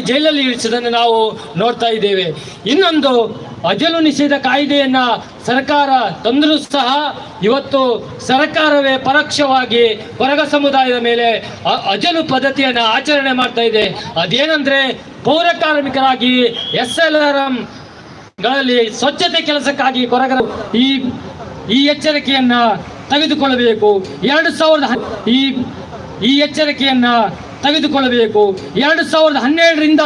ಜೈಲಲ್ಲಿ ಇರಿಸಿದನ್ನು ನಾವು ನೋಡ್ತಾ ಇದ್ದೇವೆ. ಇನ್ನೊಂದು ಅಜಲು ನಿಷೇಧ ಕಾಯ್ದೆಯನ್ನ ಸರ್ಕಾರ ತಂದರೂ ಸಹ ಇವತ್ತು ಸರ್ಕಾರವೇ ಪರೋಕ್ಷವಾಗಿ ಹೊರಗ ಸಮುದಾಯದ ಮೇಲೆ ಅಜಲು ಪದ್ಧತಿಯನ್ನ ಆಚರಣೆ ಮಾಡ್ತಾ ಇದೆ. ಅದೇನಂದ್ರೆ ಪೌರ ಕಾರ್ಮಿಕರಾಗಿ ಎಸ್ ಎಲ್ ಆರ್ ಎಂ ಗಳಲ್ಲಿ ಸ್ವಚ್ಛತೆ ಕೆಲಸಕ್ಕಾಗಿ ಕೊರಗರ ಈ ಈ ಎಚ್ಚರಿಕೆಯನ್ನ ತೆಗೆದುಕೊಳ್ಳಬೇಕು. ಎರಡು ಸಾವಿರದ ಈ ಈ ಎಚ್ಚರಿಕೆಯನ್ನ ತೆಗೆದುಕೊಳ್ಳಬೇಕು. ಎರಡು ಸಾವಿರದ ಹನ್ನೆರಡರಿಂದ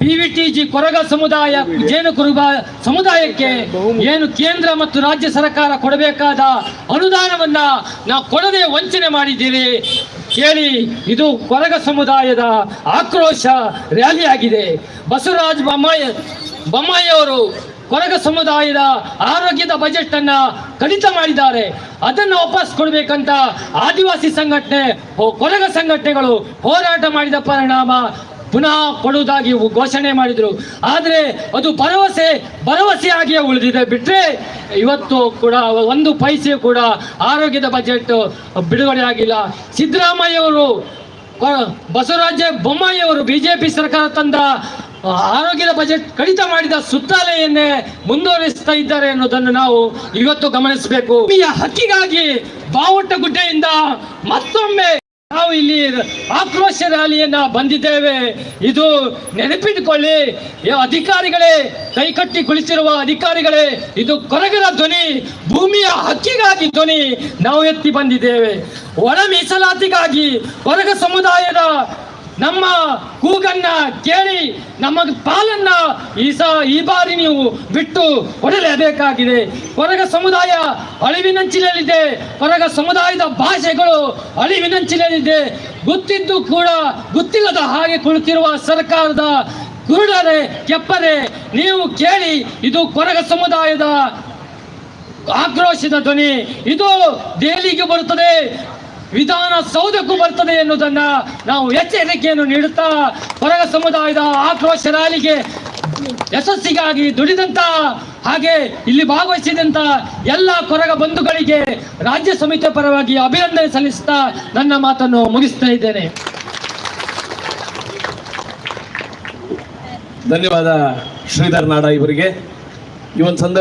P V T G Koraga ಸಮುದಾಯ ಜೇನು ಕುರುಬ ಸಮುದಾಯಕ್ಕೆ ಏನು ಕೇಂದ್ರ ಮತ್ತು ರಾಜ್ಯ ಸರ್ಕಾರ ಕೊಡಬೇಕಾದ ಅನುದಾನವನ್ನ ನಾವು ಕೊಡದೆ ವಂಚನೆ ಮಾಡಿದ್ದೀರಿ. ಕೇಳಿ, ಇದು ಕೊರಗ ಸಮುದಾಯದ ಆಕ್ರೋಶ ರ್ಯಾಲಿ ಆಗಿದೆ ಬಸವರಾಜ ಬೊಮ್ಮಾಯಿ, ಬೊಮ್ಮಾಯಿಯವರು ಕೊರಗ ಸಮುದಾಯದ ಆರೋಗ್ಯದ ಬಜೆಟ್ ಅನ್ನ ಕಡಿತ ಮಾಡಿದ್ದಾರೆ. ಅದನ್ನು ವಾಪಸ್ ಕೊಡಬೇಕಂತ ಆದಿವಾಸಿ ಸಂಘಟನೆ ಕೊರಗ ಸಂಘಟನೆಗಳು ಹೋರಾಟ ಮಾಡಿದ ಪರಿಣಾಮ ಪುನಃ ಕೊಡುವುದಾಗಿ ಘೋಷಣೆ ಮಾಡಿದರು. ಆದರೆ ಅದು ಭರವಸೆ, ಭರವಸೆಯಾಗಿಯೇ ಉಳಿದಿದೆ. ಬಿಟ್ಟರೆ ಇವತ್ತು ಕೂಡ ಒಂದು ಪೈಸೆ ಕೂಡ ಆರೋಗ್ಯದ ಬಜೆಟ್ ಬಿಡುಗಡೆ ಆಗಿಲ್ಲ. ಸಿದ್ದರಾಮಯ್ಯವರು ಬಸವರಾಜ ಬೊಮ್ಮಾಯಿಯವರು ಬಿ ಜೆ ಪಿ ಸರ್ಕಾರ ತಂದ ಆರೋಗ್ಯದ ಬಜೆಟ್ ಕಡಿತ ಮಾಡಿದ ಸುತ್ತಾಲೆಯನ್ನೇ ಮುಂದುವರಿಸ್ತಾ ಇದ್ದಾರೆ ಅನ್ನೋದನ್ನು ನಾವು ಇವತ್ತು ಗಮನಿಸಬೇಕು. ಹಕ್ಕಿಗಾಗಿ ಬಾವುಟ ಗುಡ್ಡೆಯಿಂದ ಮತ್ತೊಮ್ಮೆ ನಾವು ಇಲ್ಲಿ ಆಕ್ರೋಶ ರ್ಯಾಲಿಯನ್ನ ಬಂದಿದ್ದೇವೆ. ಇದು ನೆನಪಿಟ್ಕೊಳ್ಳಿ ಅಧಿಕಾರಿಗಳೇ ಕೈಕಟ್ಟಿ ಕುಳಿಸಿರುವ ಅಧಿಕಾರಿಗಳೇ, ಇದು ಕೊರಗರ ಧ್ವನಿ, ಭೂಮಿಯ ಹಕ್ಕಿಗಾಗಿ ಧ್ವನಿ ನಾವು ಎತ್ತಿ ಬಂದಿದ್ದೇವೆ. ಒಳ ಮೀಸಲಾತಿಗಾಗಿ ಕೊರಗ ಸಮುದಾಯದ ನಮ್ಮ ಕೂಗನ್ನ ಕೇಳಿ ನಮ್ಮ ಪಾಲನ್ನ ಈ ಸ ಈ ಬಾರಿ ನೀವು ಬಿಟ್ಟು ಹೊರಲೇಬೇಕಾಗಿದೆ ಹೊರಗ ಸಮುದಾಯ ಅಳಿವಿನಂಚಿನಲ್ಲಿದೆ. ಹೊರಗ ಸಮುದಾಯದ ಭಾಷೆಗಳು ಅಳಿವಿನಂಚಿನಲ್ಲಿದೆ. ಗೊತ್ತಿದ್ದು ಕೂಡ ಗೊತ್ತಿಲ್ಲದ ಹಾಗೆ ಕುಳಿತಿರುವ ಸರ್ಕಾರದ ಕುರುಡರೆ, ಕೆಪ್ಪರೆ, ನೀವು ಕೇಳಿ ಇದು ಕೊರಗ ಸಮುದಾಯದ ಆಕ್ರೋಶದ ಧ್ವನಿ. ಇದು ದೆಹಲಿಗೆ ಬರುತ್ತದೆ. ವಿಧಾನಸೌಧಕ್ಕೂ ಬರ್ತದೆ ಎನ್ನುವುದನ್ನ ನಾವು ಎಚ್ಚರಿಕೆಯನ್ನು ನೀಡುತ್ತಾ ಹೊರಗ ಸಮುದಾಯದ ಆಕ್ರೋಶ ರ್ಯಾಲಿಗೆ ಯಶಸ್ಸಿಗಾಗಿ ದುಡಿದಂತ ಹಾಗೆ ಇಲ್ಲಿ ಭಾಗವಹಿಸಿದಂತ ಎಲ್ಲ ಕೊರಗ ಬಂಧುಗಳಿಗೆ ರಾಜ್ಯ ಸಮಿತಿಯ ಪರವಾಗಿ ಅಭಿನಂದನೆ ಸಲ್ಲಿಸುತ್ತಾ ನನ್ನ ಮಾತನ್ನು ಮುಗಿಸ್ತಾ ಇದ್ದೇನೆ. ಧನ್ಯವಾದ ಶ್ರೀಧರ್ ನಾಡ ಇವರಿಗೆ. ಈ ಒಂದು ಸಂದರ್ಭ